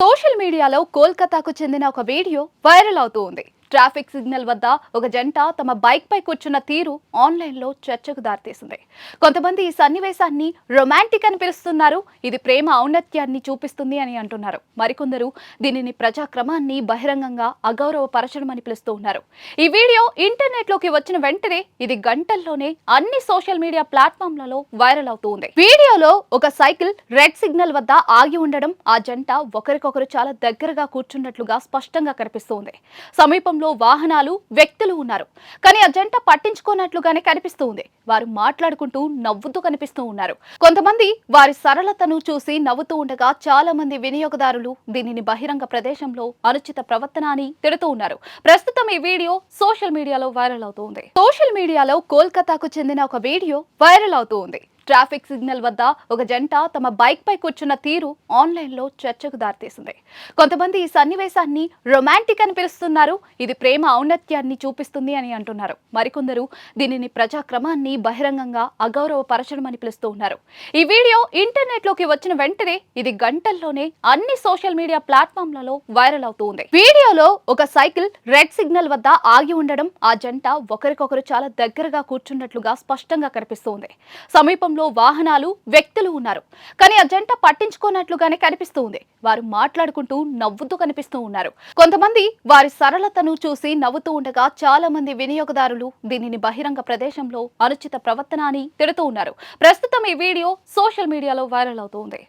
Social మీడియాలో కోల్కతాకు చెందిన ఒక వీడియో వైరల్ అవుతూ ఉంది. ట్రాఫిక్ సిగ్నల్ వద్ద ఒక జంట తమ బైక్ పై కూర్చున్న తీరు ఆన్లైన్లో చర్చకు దారితీసింది. కొంతమంది ఈ సన్నివేశాన్ని రొమాంటిక్ అని పిలుస్తున్నారు. ఇది ప్రేమ ఔన్నత్యాన్ని చూపిస్తుంది అని అంటున్నారు. మరికొందరు దీనిని ప్రజాక్రమాన్ని బహిరంగంగా అగౌరవపరచడం అని పిలుస్తూ ఉన్నారు. ఈ వీడియో ఇంటర్నెట్లోకి వచ్చిన వెంటనే ఇది గంటల్లోనే అన్ని సోషల్ మీడియా ప్లాట్ఫామ్లలో వైరల్ అవుతూ ఉంది. వీడియోలో ఒక సైకిల్ రెడ్ సిగ్నల్ వద్ద ఆగి ఉండడం ఆ జంట ఒకరికొకరు చాలా దగ్గరగా కూర్చున్నట్లుగా స్పష్టంగా కనిపిస్తోంది సమీపంలో వాహనాలు వ్యక్తులు ఉన్నారు. కానీ ఆ జంట పట్టించుకోనట్లుగానే కనిపిస్తూ ఉంది. వారు మాట్లాడుకుంటూ నవ్వుతూ కనిపిస్తూ ఉన్నారు. కొంతమంది వారి సరళతను చూసి నవ్వుతూ ఉండగా చాలా మంది వినియోగదారులు దీనిని బహిరంగ ప్రదేశంలో అనుచిత ప్రవర్తన అని తిడుతూ ఉన్నారు. ప్రస్తుతం ఈ వీడియో సోషల్ మీడియాలో వైరల్ అవుతోంది సోషల్ మీడియాలో కోల్కతాకు చెందిన ఒక వీడియో వైరల్ అవుతూ ఉంది. ట్రాఫిక్ సిగ్నల్ వద్ద ఒక జంట తమ బైక్ పై కూర్చున్న తీరు ఆన్లైన్లో చర్చకు దారితీసింది. కొంతమంది ఈ సన్నివేశాన్ని రొమాంటిక్ అని పిలుస్తున్నారు. ఇది ప్రేమ ఔన్నత్యాన్ని చూపిస్తుంది అని అంటున్నారు. మరికొందరు దీనిని ప్రజాక్రమాన్ని బహిరంగంగా అగౌరవపరచడం అని పిలుస్తూ ఉన్నారు. ఈ వీడియో ఇంటర్నెట్లోకి వచ్చిన వెంటనే ఇది గంటల్లోనే అన్ని సోషల్ మీడియా ప్లాట్ఫామ్లలో వైరల్ అవుతూ ఉంది. వీడియోలో ఒక సైకిల్ రెడ్ సిగ్నల్ వద్ద ఆగి ఉండడం ఆ జంట ఒకరికొకరు చాలా దగ్గరగా కూర్చున్నట్లుగా స్పష్టంగా కనిపిస్తోంది సమీపంలో వాహనాలు వ్యక్తులు ఉన్నారు. కానీ ఆ జంట పట్టించుకోనట్లుగానే కనిపిస్తూ ఉంది. వారు మాట్లాడుకుంటూ నవ్వుతూ కనిపిస్తూ ఉన్నారు. కొంతమంది వారి సరళతను చూసి నవ్వుతూ ఉండగా చాలా మంది వినియోగదారులు దీనిని బహిరంగ ప్రదేశంలో అనుచిత ప్రవర్తన అని తిడుతూ ఉన్నారు. ప్రస్తుతం ఈ వీడియో సోషల్ మీడియాలో వైరల్ అవుతోంది